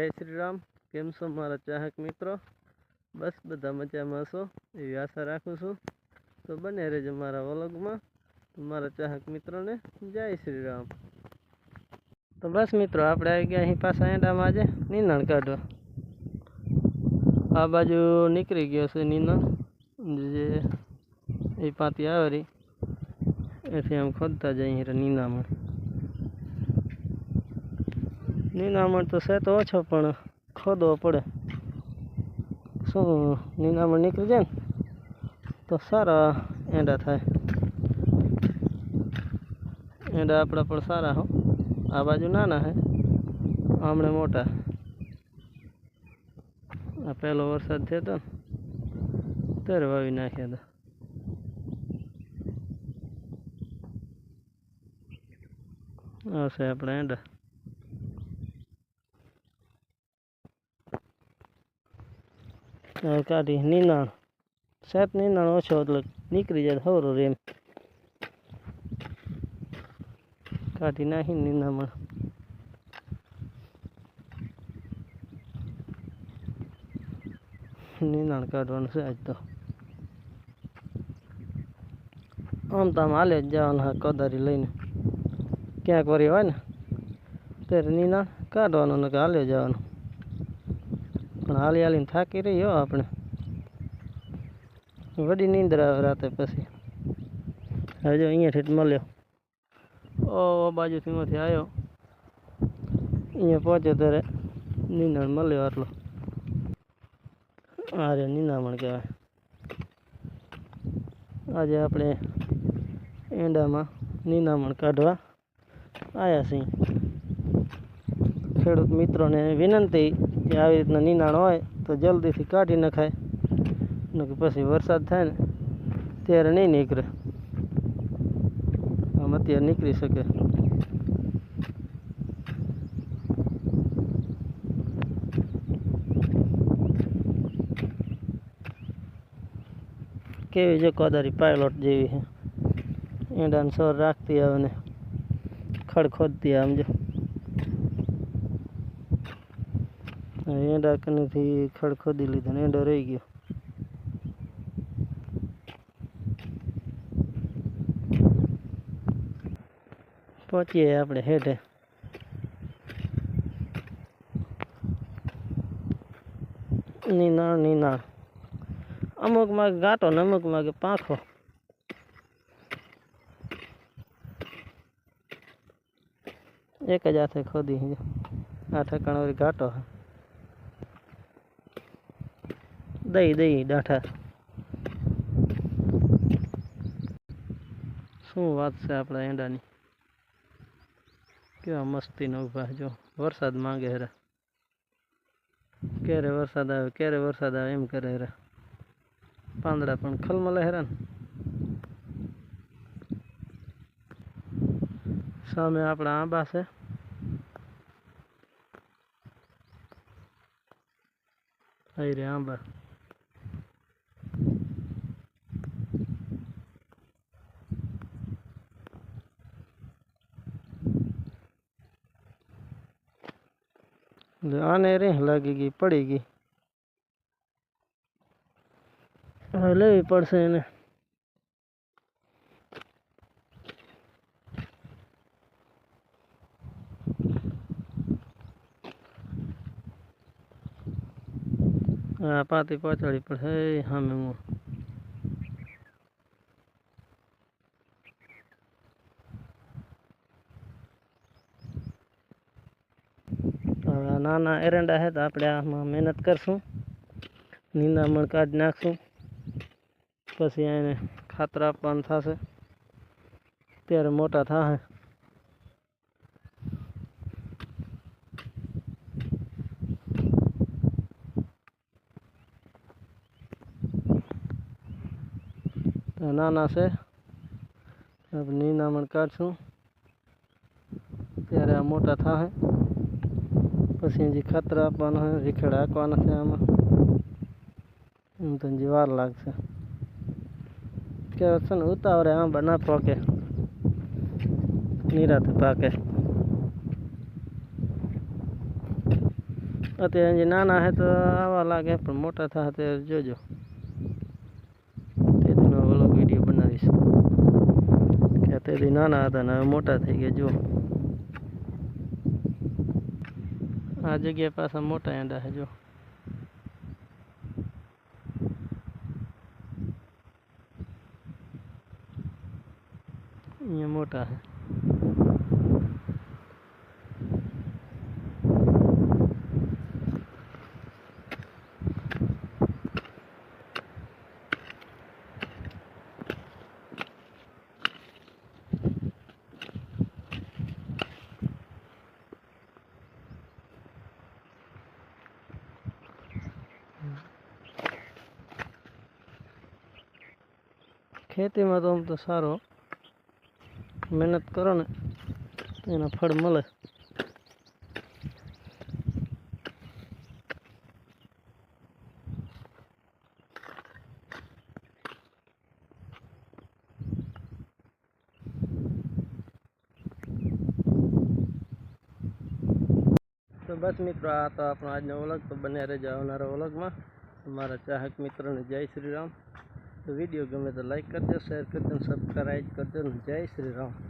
જય શ્રી રામ. કેમ છો મારા ચાહક મિત્રો? બસ બધા મજામાં છો, એવી આશા રાખું છું. તો બને રહેજો મારા વલોગમાં. મારા ચાહક મિત્રોને જય શ્રી રામ. તો બસ મિત્રો, આપણે આવી ગયા અહીં પાછા એંડામાં આજે નીંદણ કાઢવા. આ બાજુ નીકળી ગયો છે નીંદણ જે એ પાતી આવેરી એથી આમ ખોદતા જઈએ રે નીંદામણ નીંદામણ તો છે ઓછો, પણ ખોદવો પડે. શું નીનામણ નીકળી જાય ને, તો સારા એંડા થાય. એંડા આપણા પણ સારા હો. આ બાજુ નાના હે, આમણે મોટા. આ પહેલો વરસાદ થયો હતો ને, ત્યારે વાવી નાખ્યા હતા. છે આપણા એંડા. કાઢી, નિનાણ. સાત નિનાણ ઓછો એટલે નીકળી જાય ખબર રેમ. કાઢી નાખી નિનામણ. નિનાણ કાઢવાનું છે આજ તો. આમ તો આમ હાલે જ જવાનું હા, કદારી લઈને. ક્યાંક વરી હોય ને, ત્યારે નિનાણ કાઢવાનું ને હાલે જવાનું. હાલી હાલીને થાકી રહી હો આપણે. વડી નીંદર આવે રાતે પછી. હજુ અહીંયા જ મળ્યો. ઓ બાજુથી સીમાંથી આવ્યો અહીંયા પહોંચ્યો ત્યારે નીંદણ મળ્યો આટલો. અરે નીંદામણ કહેવાય. આજે આપણે એંડામાં નીંદામણ કાઢવા આવ્યા છીએ. ખેડૂત મિત્રોને વિનંતી કે આવી રીતના નિનાણ હોય તો જલ્દીથી કાઢી નખાય. ને કે પછી વરસાદ થાય ને, ત્યારે નહીં નીકળે. આમ અત્યારે નીકળી શકે. કેવી છે કોદારી પાયલોટ જેવી છે. એંડાને સર રાખતી આવે ને ખડ ખોદતી આમ જો. એંડા કનેથી ખડ ખોદી લીધો ને એંડો રહી ગયો પહોંચીએ આપણે હેઠે નીનાળ નીનાળ અમુક માં ગાંટો ને અમુક માં પાંખો એક જ હાથે ખોદી છે આ ઠેકાણે વળી ઘાટો છે દઈ દઈ ડાઠા શું વાત છે આપણા એંડાની? કેવા મસ્તીનો ઊભા જો વરસાદ માંગે હેરા ક્યારે વરસાદ આવે, ક્યારે વરસાદ આવે એમ કરે હેરા પાંદડા પણ ખલમલે હેરા સામે આપણા આંબા છે. અહીં રે آنے رہے لگے گی، پڑے گی۔ ہلے بھی پڑ سے انہیں ہاں، پاتی پچاڑی پڑ ہے ہمیں હવે આ નાના એરંડા છે તો આપણે આમાં મહેનત કરશું. નિંદામણ કાઢી નાખશું. પછી એને ખાતર આપવાનું થશે. ત્યારે મોટા થશે તો નાના છે. આપણે નિંદામણ કાઢશું. ત્યારે આ મોટા થશે પછી હજી ખાતર આપવાનો છે રીખેડ હાંકવાના છે આમાં. એમ તો હજી વાર લાગશે. કહેવાય છે ને, ઉતાવળે આંબા ના પાકે. નિરાતે પાકે. અત્યારે જે નાના હે તો આવા લાગે, પણ મોટા થાય ત્યારે જોજો. તેનો ઓલો વીડિયો બનાવીશ. કે તેથી નાના હતા ને હવે મોટા થઈ ગયા જો આ જગ્યાએ પાછા મોટા એંડા છે જો. અહીંયા મોટા છે ખેતીમાં તો આમ તો સારો. મહેનત કરો ને એના ફળ મળે. તો બસ મિત્રો, આ તો આપણો આજનો વ્લોગ તો બને રહેજો આવનારા વ્લોગમાં. મારા ચાહક મિત્રોને જય શ્રી રામ. તો વીડિયો ગમે તો લાઈક કરજો શેર કરજો સબસ્ક્રાઈબ કરજો જય શ્રી રામ.